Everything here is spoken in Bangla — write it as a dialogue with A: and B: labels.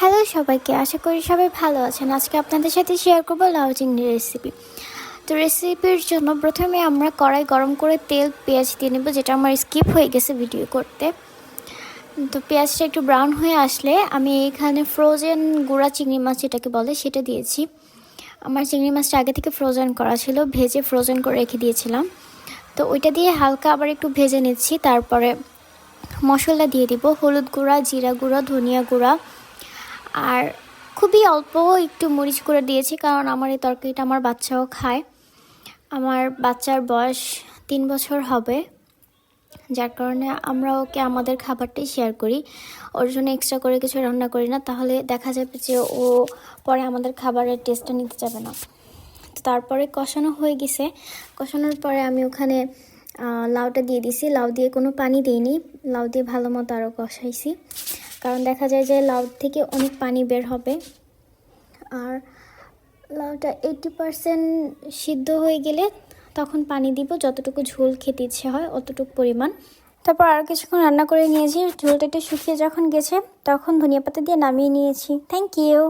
A: হ্যালো সবাইকে, আশা করি সবাই ভালো আছেন। আজকে আপনাদের সাথে শেয়ার করব লাউ চিংড়ি রেসিপি তো রেসিপির জন্য প্রথমে আমরা কড়াই গরম করে তেল, পেঁয়াজ দিয়ে নেব, যেটা আমার স্কিপ হয়ে গেছে ভিডিও করতে। তো পেঁয়াজটা একটু ব্রাউন হয়ে আসলে আমি এখানে ফ্রোজেন গুঁড়া চিংড়ি মাছ যেটাকে বলে, সেটা দিয়েছি। আমার চিংড়ি মাছটা আগে থেকে ফ্রোজেন করা ছিল, ভেজে ফ্রোজেন করে রেখে দিয়েছিলাম। তো ওইটা দিয়ে হালকা আবার একটু ভেজে নিচ্ছি, তারপরে মশলা দিয়ে দিব, হলুদ গুঁড়া, জিরা গুঁড়া, ধনিয়া গুঁড়া আর খুবই অল্প একটু মরিচ করে দিয়েছি, কারণ আমার এই তরকারিটা আমার বাচ্চাও খায়। আমার বাচ্চার বয়স তিন বছর হবে, যার কারণে আমরা ওকে আমাদের খাবারটাই শেয়ার করি। ওর জন্য এক্সট্রা করে কিছু রান্না করি না, তাহলে দেখা যাবে যে ও পরে আমাদের খাবারের টেস্টটা নিতে যাবে না। তো তারপরে কষানো হয়ে গেছে। কষানোর পরে আমি ওখানে লাউটা দিয়ে দিছি। লাউ দিয়ে কোনো পানি দিইনি। লাউ দিয়ে ভালো মতো আরও কষাইছি। কারণ দেখা যায় যে লাউ থেকে অনেক পানি বের হবে। আর লাউটা এইটি পারসেন্ট সিদ্ধ হয়ে গেলে তখন পানি দিব, যতটুকু ঝোল খেতে ইচ্ছে হয় অতটুকু পরিমাণ। তারপর আরও কিছুক্ষণ রান্না করে নিয়েছি, ঝোলটা একটু শুকিয়ে যখন গেছে তখন ধনিয়া পাতা দিয়ে নামিয়ে নিয়েছি। Thank you